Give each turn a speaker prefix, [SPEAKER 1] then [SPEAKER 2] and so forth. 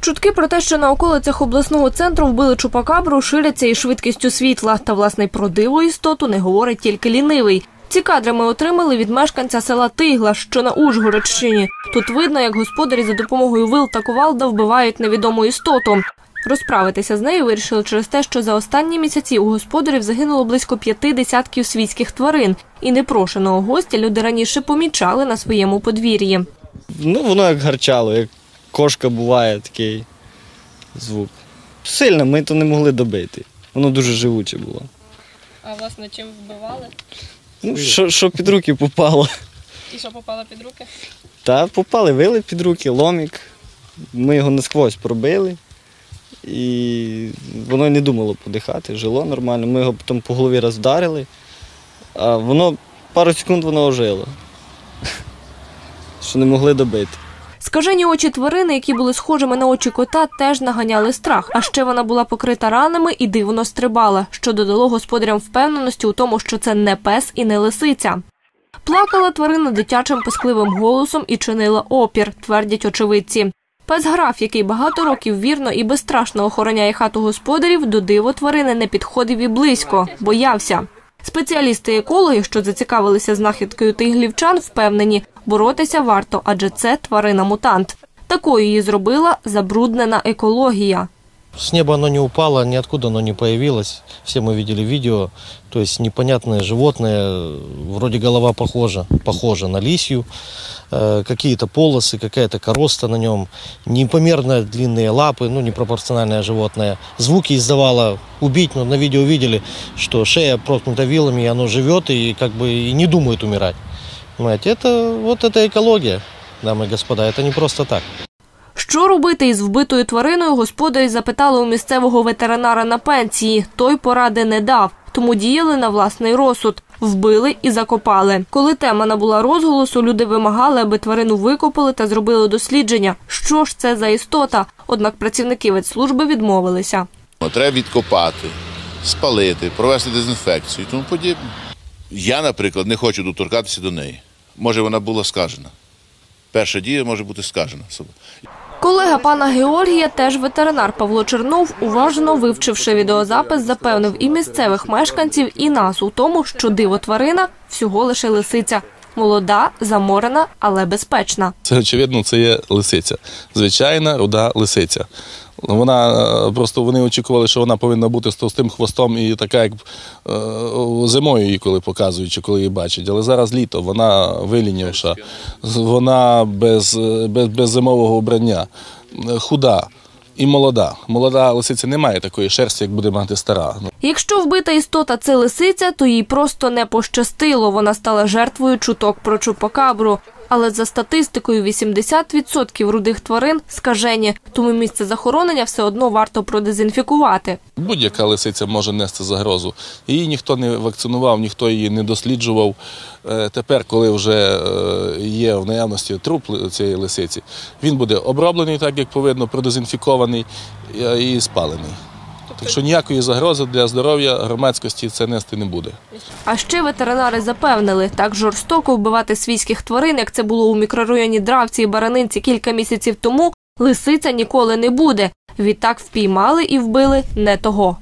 [SPEAKER 1] Чутки про те, що на околицях обласного центру вбили чупакабру, ширяться із швидкістю світла. Та власне про диву істоту не говорить тільки лінивий. Ці кадри ми отримали від мешканця села Тигла, що на Ужгородщині. Тут видно, як господарі за допомогою вил та кувалда вбивають невідому істоту. Розправитися з нею вирішили через те, що за останні місяці у господарів загинуло близько п'яти десятків свійських тварин, і непрошеного гостя люди раніше помічали на своєму подвір'ї.
[SPEAKER 2] Ну, воно як гарчало, як кошка буває такий звук. Сильно ми то не могли добити. Воно дуже живуче було.
[SPEAKER 1] А власне чим вбивали?
[SPEAKER 2] Ну, що, що під руки попало.
[SPEAKER 1] І що попало під руки?
[SPEAKER 2] Та попали, вили під руки, ломік. Ми його насквозь пробили. І воно й не думало подихати, жило нормально. Ми його потім по голові раз вдарили, а воно пару секунд воно ожило. Що не могли добити.
[SPEAKER 1] Скажені очі тварини, які були схожими на очі кота, теж наганяли страх. А ще вона була покрита ранами і дивно стрибала, що додало господарям впевненості у тому, що це не пес і не лисиця. Плакала тварина дитячим пискливим голосом і чинила опір, твердять очевидці. Пес граф, який багато років вірно і безстрашно охороняє хату господарів, до диво тварини не підходив і близько, боявся. Спеціалісти-екологи, що зацікавилися знахідкою тиглівчан, впевнені, боротися варто, адже це тварина-мутант. Такою її зробила забруднена екологія.
[SPEAKER 3] С неба оно не упало, ниоткуда оно не появилось. Все мы видели видео. То есть непонятное животное, вроде голова похожа, похожа на лисью. Э, Какие-то полосы, какая-то короста на нем. Непомерно длинные лапы, ну, непропорциональное животное. Звуки издавало убить, но на видео видели, что шея проткнута вилами, и оно живет и как бы и не думает умирать. Понимаете, это вот это экология, дамы и господа, это не просто так.
[SPEAKER 1] Що робити із вбитою твариною, господарі запитали у місцевого ветеринара на пенсії. Той поради не дав, тому діяли на власний розсуд. Вбили і закопали. Коли тема набула розголосу, люди вимагали, аби тварину викопали та зробили дослідження. Що ж це за істота? Однак працівники ветслужби відмовилися.
[SPEAKER 4] Треба відкопати, спалити, провести дезінфекцію і тому подібне. Я, наприклад, не хочу доторкатися до неї. Може, вона була скажена. Перша дія може бути скажена.
[SPEAKER 1] Колега пана Георгія, теж ветеринар Павло Чернов, уважно вивчивши відеозапис, запевнив і місцевих мешканців, і нас у тому, що диво тварина всього лише лисиця. Молода, заморена, але безпечна.
[SPEAKER 5] Це очевидно, це є лисиця. Звичайна руда лисиця. Вона е, просто вони очікували, що вона повинна бути з товстим хвостом і така, як е, зимою її коли показують, чи коли її бачать. Але зараз літо, вона вилінівша, вона без, без, без зимового вбрання, е, худа і молода. Молода лисиця не має такої шерсті, як буде мати стара.
[SPEAKER 1] Якщо вбита істота це лисиця, то їй просто не пощастило. Вона стала жертвою чуток про чупакабру. Але за статистикою 80% рудих тварин скажені, тому місце захоронення все одно варто продезінфікувати.
[SPEAKER 5] Будь-яка лисиця може нести загрозу. Її ніхто не вакцинував, ніхто її не досліджував. Е, Тепер, коли вже е, є в наявності труп цієї лисиці, він буде оброблений так, як повинно, продезінфікований е, і спалений. Так що ніякої загрози для здоров'я громадськості це нести не буде.
[SPEAKER 1] А ще ветеринари запевнили, так жорстоко вбивати свійських тварин, як це було у мікрорайоні Дравці і Баранинці кілька місяців тому, лисиця ніколи не буде. Відтак впіймали і вбили не того.